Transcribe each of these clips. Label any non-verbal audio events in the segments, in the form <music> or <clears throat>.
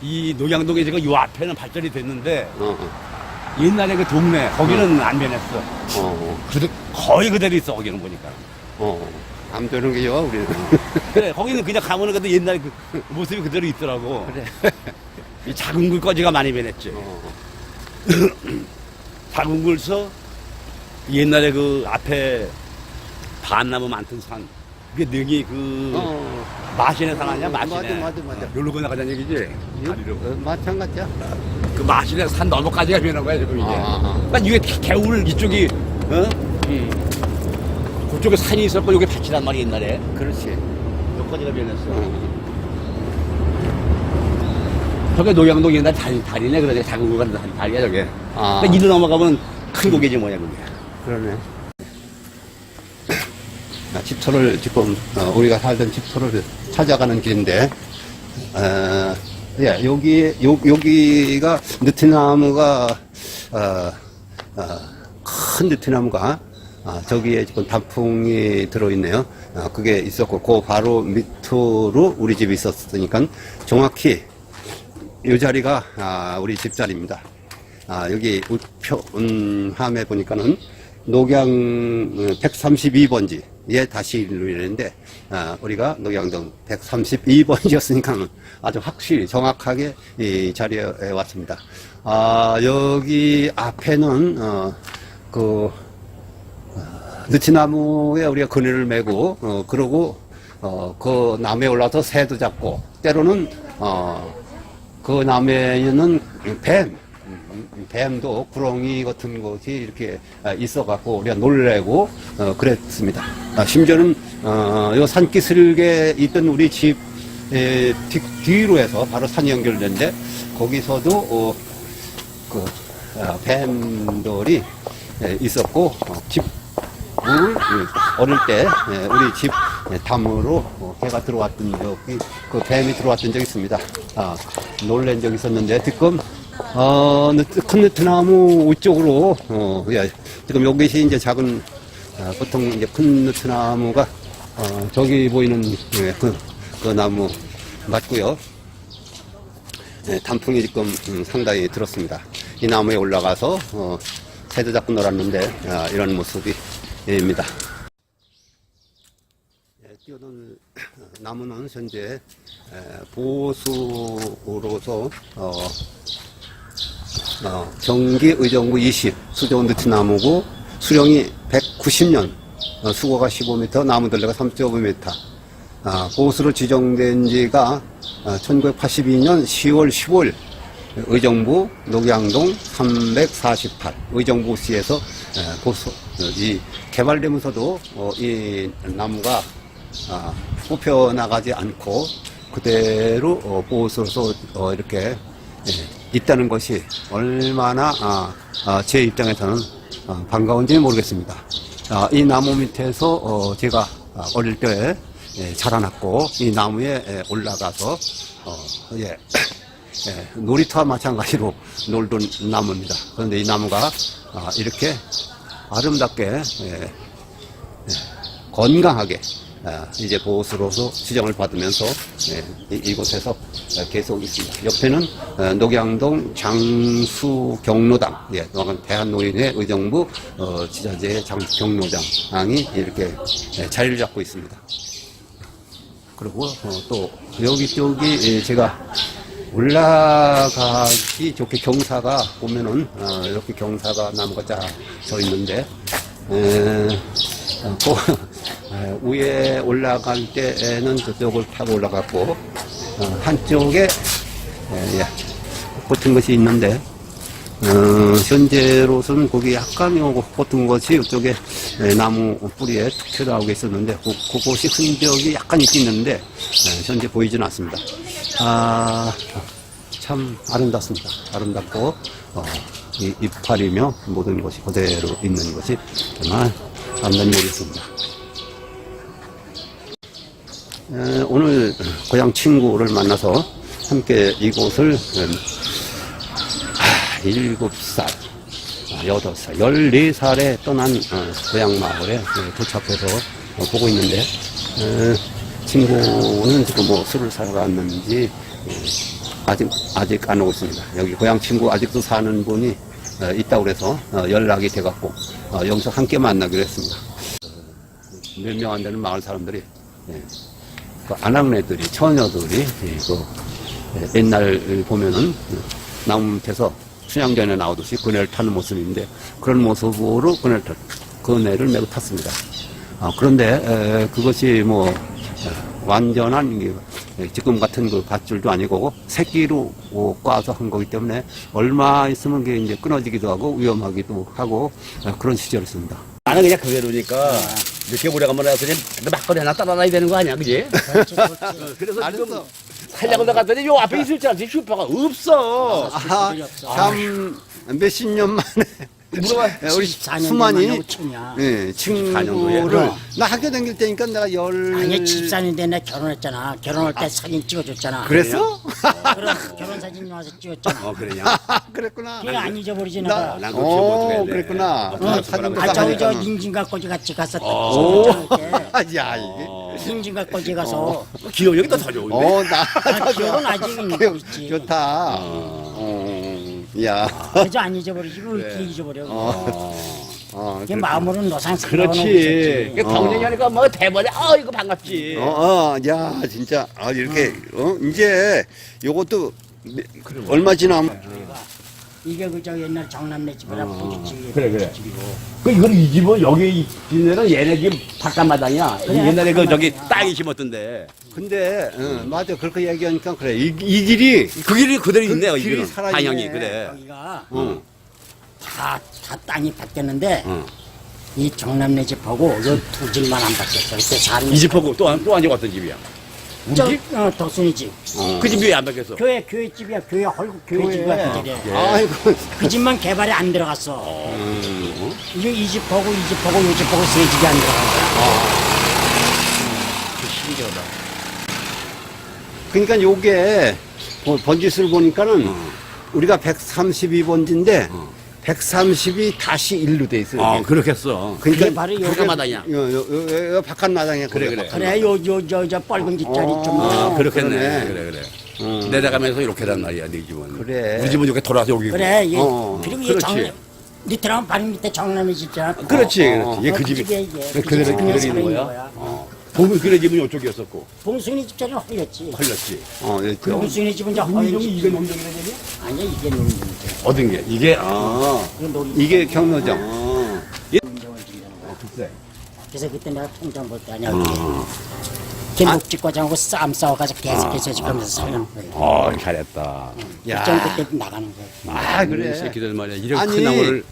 이 녹양동에 지금 요 앞에는 발전이 됐는데 어, 어, 옛날에 그 동네 거기는 안 변했어. 어, 그대, 거의 그대로 있어 거기는 보니까. 어. 안 되는 게요, 우리는. <laughs> 그래 거기는 그냥 가면은 그래도 옛날 그 모습이 그대로 있더라고. 그래. 이 작은 굴까지가 많이 변했지. 어, <clears throat> 작은 굴서 옛날에 그 앞에 반나무 많던 산. 그게 능이 그 어. 마신의 산 아니야? 어, 마신의. 맞아, 맞아, 맞아. 여기로 건너가자는 얘기지? 다리로. 어, 마찬가지야. 그 마신의 산 넘어까지가 변한 거야 지금 이게. 아, 아, 아. 그러니까 이게 개울 이쪽이 어? 음, 그쪽에 산이 있었고 여기 밭이란 말이야 옛날에. 그렇지. 여기까지가 변했어. 어. 저게 노양동 옛날 다리, 다리네 그러지 작은 거 같은 다리, 다리야 저게. 아. 그러니까 이리 넘어가면 큰 고개지 뭐냐 그게. 그러네. 아, 집터를 지금 어, 우리가 살던 집터를 찾아가는 길인데, 어, 예, 여기 요, 여기가 느티나무가 어, 어, 큰 느티나무가 아, 저기에 지금 단풍이 들어있네요. 아, 그게 있었고, 그 바로 밑으로 우리 집이 있었으니까 정확히 이 자리가 아, 우리 집 자리입니다. 아, 여기 우편함에 보니까는 녹양 132번지에 다시 이르는데 아, 우리가 녹양동 132번지였으니까 아주 확실히 정확하게 이 자리에 왔습니다. 아, 여기 앞에는 어, 그 느티나무에 우리가 그늘을 메고 어, 그러고 어, 그 나무에 올라서 새도 잡고 때로는 어, 그 나무에는 뱀 음, 뱀도 구렁이 같은 것이 이렇게 아, 있어갖고 우리가 놀래고 어, 그랬습니다. 아, 심지어는 어, 요 산기슭에 있던 우리 집 에, 뒤, 뒤로 해서 바로 산이 연결된데 거기서도 어, 그 아, 뱀들이 에, 있었고 어, 집 물, 어릴 때 예, 우리 집 예, 담으로 어, 개가 들어왔던 적이 그 뱀이 들어왔던 적이 있습니다. 아, 놀란 적이 있었는데 지금 어, 큰 느트나무 위쪽으로 어, 예, 지금 여기시 이제 작은 아, 보통 이제 큰 느트나무가 어, 저기 보이는 예, 그, 그 나무 맞고요. 예, 단풍이 지금 음, 상당히 들었습니다. 이 나무에 올라가서 어, 새도 잡고 놀았는데 아, 이런 모습이입니다. 예, 뛰어놀 나무는 현재 에, 보수로서 어, 어, 경기 의정부 20 수조 느티나무고 수령이 190년 어, 수고가 15m 나무들레가 3.5m 아, 보수로 지정된 지가 어, 1982년 10월 15일 의정부 녹양동 348 의정부 시에서 에, 보수 어, 이 개발되면서도 어, 이 나무가 아, 뽑혀 나가지 않고 그대로 어, 보수로서 어, 이렇게 예, 있다는 것이 얼마나 아, 아, 제 입장에서는 어, 반가운지 모르겠습니다. 아, 이 나무 밑에서 어, 제가 아, 어릴 때 예, 자라났고 이 나무에 예, 올라가서 어, 예, 예, 놀이터와 마찬가지로 놀던 나무입니다. 그런데 이 나무가 아, 이렇게 아름답게 건강하게 아, 이제 보호수로서 지정을 받으면서 예, 이- 이곳에서 어, 계속 있습니다. 옆에는 어, 녹양동 장수경로당, 예, 대한노인회 의정부 어, 지자재 장경로장이 이렇게 예, 자리를 잡고 있습니다. 그리고 어, 또 여기 쪽이 예, 제가 올라가기 좋게 경사가 보면은 어, 이렇게 경사가 나무가 쫙져 있는데 에, 어, 그, 에, 위에 올라갈 때에는 저쪽을 타고 올라갔고 어, 한쪽에 에, 예, 붙은 것이 있는데 어, 현재로서는 거기 약간 요 붙은 것이 이쪽에 에, 나무 뿌리에 툭 튀어나오고 있었는데 그, 그곳이 흔적이 약간 있는데 에, 현재 보이지는 않습니다. 아, 참 아름답습니다. 아름답고 어, 이 이파리며 모든 것이 그대로 있는 것이 정말 아름다운 모르겠습니다. 에, 오늘 고향 친구를 만나서 함께 이곳을 음, 아, 일곱 살, 아, 여덟 살, 열네 살에 떠난 어, 고향 마을에 어, 도착해서 어, 보고 있는데 에, 친구는 지금 뭐 술을 사러 갔는지 에, 아직 아직 안 오고 있습니다. 여기 고향 친구 아직도 사는 분이 어, 있다고 그래서 어, 연락이 돼갖고 어, 여기서 함께 만나기로 했습니다. 몇 명 안 되는 마을 사람들이 예, 그 아낙네들이 처녀들이 예, 그 예, 옛날 보면은 나무 밑에서 춘향전에 나오듯이 그네를 타는 모습인데 그런 모습으로 그네를 탔- 그네를 메고 탔습니다. 아, 그런데 에, 그것이 뭐 에, 완전한 지금 같은 그 밧줄도 아니고 새끼로 어, 꽈서 한 거기 때문에 얼마 있으면 그게 이제 끊어지기도 하고 위험하기도 하고 에, 그런 시절이었습니다. 나는 그냥 그대로니까 오래간만에 와서 그냥 막걸리 하나 따라놔야 되는 거 아니야, 그지? <laughs> 어, 그래서 지금 살려고 나갔더니 요 앞에 있을 줄 알았지 슈퍼가 없어. 아, 참 몇십 년 만에 물어봐. 예, 우리 14년 수만이 오천이야. 예, 14년 친구를 도에? 나 학교 다닐 때니까 내가 열 아니 14년대 나 결혼했잖아. 결혼할 때 사진 찍어줬잖아. 그랬어? 그럼 결혼 사진 와서 찍었잖아. 어, 그러냐? <laughs> 그랬구나. 걔가 안 잊어버리지 나, 내가. 난 그거 기억 어, 못하겠네. 그랬구나. 어, 나 사진도 아 다 저기 저 하니까. 인진각까지 같이 갔었다. 오, 야 이게. 그때. 인진각까지 가서. 기억력이 더더 좋은데. 어, 나 아, 기억은 아직 <laughs> 기억 있지. 좋다. 어, 야. 그래서 안 잊어버리지. 왜 이렇게 잊어버려. 어, 걔 마음으로는 너상 그렇지. 그 경쟁이 하니까 뭐 대번에 아 이거 반갑지. 어, 어, 야, 진짜, 아, 이렇게, 어, 이제, 요것도, 얼마 지나면, 이게 그저 옛날 정남네 집이라 부잣집. 어. 그래, 그래. 집이고. 그 이거는 이 집은 여기 있는 얘네 집 바깥마당이야. 그래, 옛날에 그 저기 바깥마당이야. 땅이 심었던데. 근데, 어, 맞아. 그렇게 얘기하니까 그래. 이, 이 길이, 그 길이 그대로 있네요. 그 길이 이거는 살아있네. 방향이 그래. 여기가 응. 다, 다 땅이 바뀌었는데 응. 이 정남네 집하고 요 두 집만 안 바뀌었어. 그때 사람이 이 집하고 또또 앉아 왔던 집이야. 저, 우리 집? 어, 덕순이 집. 그 집이 왜안 바뀌었어? 교회 교회 집이야. 교회 헐고 교회. 집이야. 그 집에. 아이고, 그 집만 개발이 안 들어갔어. 이게 이 집하고 이 집하고 이 집하고 세 집이 안 들어간 거야. 신기하다. 그러니까 요게, 번- 번지수를 보니까는, 우리가 132번지인데, 130이 다시 1로 돼 있어요. 어, 이게. 그렇겠어. 그러니까 그게 바로 바깥 마당이야. 요, 요, 요, 요 바깥 마당이야. 그래, 거기가. 그래. 그래 요 요 저 저 빨간 집자리 좀. 아, 어, 그렇겠네. 그러네. 그래, 그래. 내려가면서 이렇게란 말이야, 네 집은. 그래. 우리 집은 이렇게 돌아서 여기. 그래. 얘, 어, 그리고 그렇지. 얘 정, 밑에 나면 바로 밑에 정남이 집잖아. 그렇지, 어, 그렇지. 얘 어, 그그 집이. 그그 그대로, 그대로 있는 거야? 어. 봉, 그래 집은 이쪽이었었고. 봉순이 집 자리는 헐렸지. 걸렸지. 어, 요, 저, 봉순이 집은 이제 헐렸지. 이게 농정이라는 얘기야? 아니야 이게 논문이지. 얻은 게. 이게, 아. 이게 경로정. 아. 거야. 글쎄. 그래서 그때 내가 통장 볼때 아니야. 걔 녹지과장하고 싸움 싸워가지고 계속해서 지금면서 살려는 거예요. 어, 잘했다. 야. 일정 그때 나가는 거예요. 아, 그래. 이 새끼들 말이야. 이런 아니, 큰 나무를.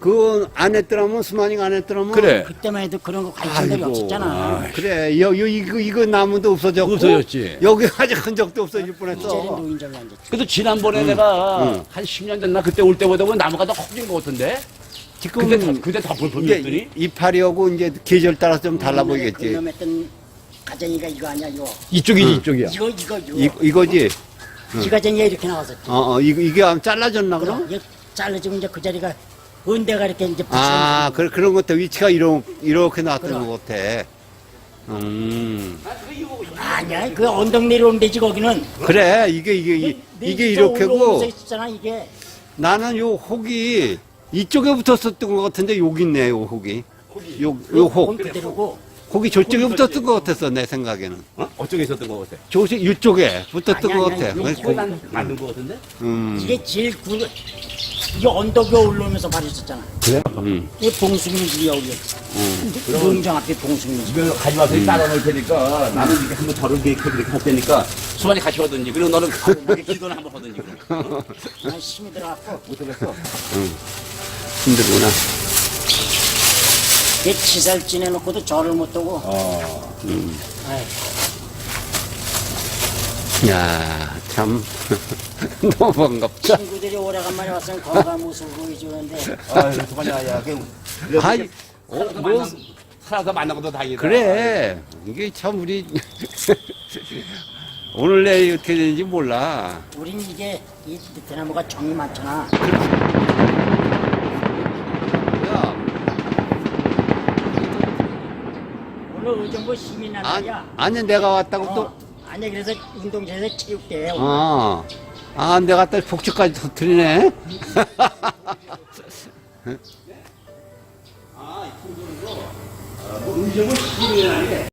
그안 했더라면, 수만이가 안 했더라면. 그래. 그때만 해도 그런 거 관심들이 아이고. 없었잖아. 그래, 여, 여, 이거, 이거 나무도 없어졌고. 없어졌지. 여기 아직 한 적도 없어질 이제는 뻔했어. 노인정이 앉았지. 그래도 지난번에 내가 한 10년 됐나 그때 올 때보다 보면 나무가 더 커진 것 같은데? 지금, 그때 더, 그때 더 이제 불편했더니? 이파리하고 이제 계절 따라서 좀 달라 보이겠지. 그놈 했던 가정이가 이거 아니야 이거. 이쪽이지, 이쪽이야. 이거 이거 이거. 이, 이거지? 이 가정이 이렇게 나왔었지. 어, 어, 이거, 이게 아마 잘라졌나, 그럼? 이거 잘라지고 이제 그 자리가 은대가 이렇게 이제 붙여. 아, 그, 그런 것도 위치가 이러, 이렇게 나왔던 그럼. 것 같아. 음. 아니야 그 언덕 내려오는 데지 거기는. 그래, 이게, 이게, 이- 내 이게 이렇게고, 올라오면서 있었잖아 이게. 나는 요 혹이 이쪽에 붙었었던 것 같은데, 여기 있네, 요 혹이. 요, 요 혹. 건 그대로고. 혹이 저쪽에 붙었던 것 같았어, 내 생각에는. 어? 어쪽에 있었던 것 같아. 저쪽, 이쪽에 붙었던 아니, 것 아니, 같아. 아니, 그- 만든 것 같은데? 음. 이게 제일 구. 이 언덕 위에 올라오면서 바로 있었잖아. 그래? 음. 이 봉숭이 집이 여기. 농장 앞에 봉숭이 집. 이거 가져와서 따라 놓을 테니까 나는 이렇게 한번 저를 이렇게 이렇게 할 테니까 수만이 같이 하든지 그리고 너는 이렇게 기도는 한번 하든지. 난 힘이 들어갖고 못하겠어. 힘들구나. 내 치살 지내놓고도 절을 못하고 어. 아이, 야, 참. <laughs> 너무 반갑다. 친구들이 오래간만에 왔으면 건강한 모습을 보여주는데 아유, 수만이야, 야. 그, 아이, 어, 뭐, 살아서 만난 것도 다행이다. 그래. 이게 참 우리 <laughs> 오늘 내일 어떻게 되는지 몰라. 우린 이게 이 베트남어가 정이 많잖아. 야, 오늘 의정부 시민날이야. 아, 아니 내가 왔다고 또. 어, 아니 그래서 운동장에서 체육대회. 오늘. 아, 아, 내가 또 복주까지 터뜨리네. 뭐 음식을 시키는 게 아니래.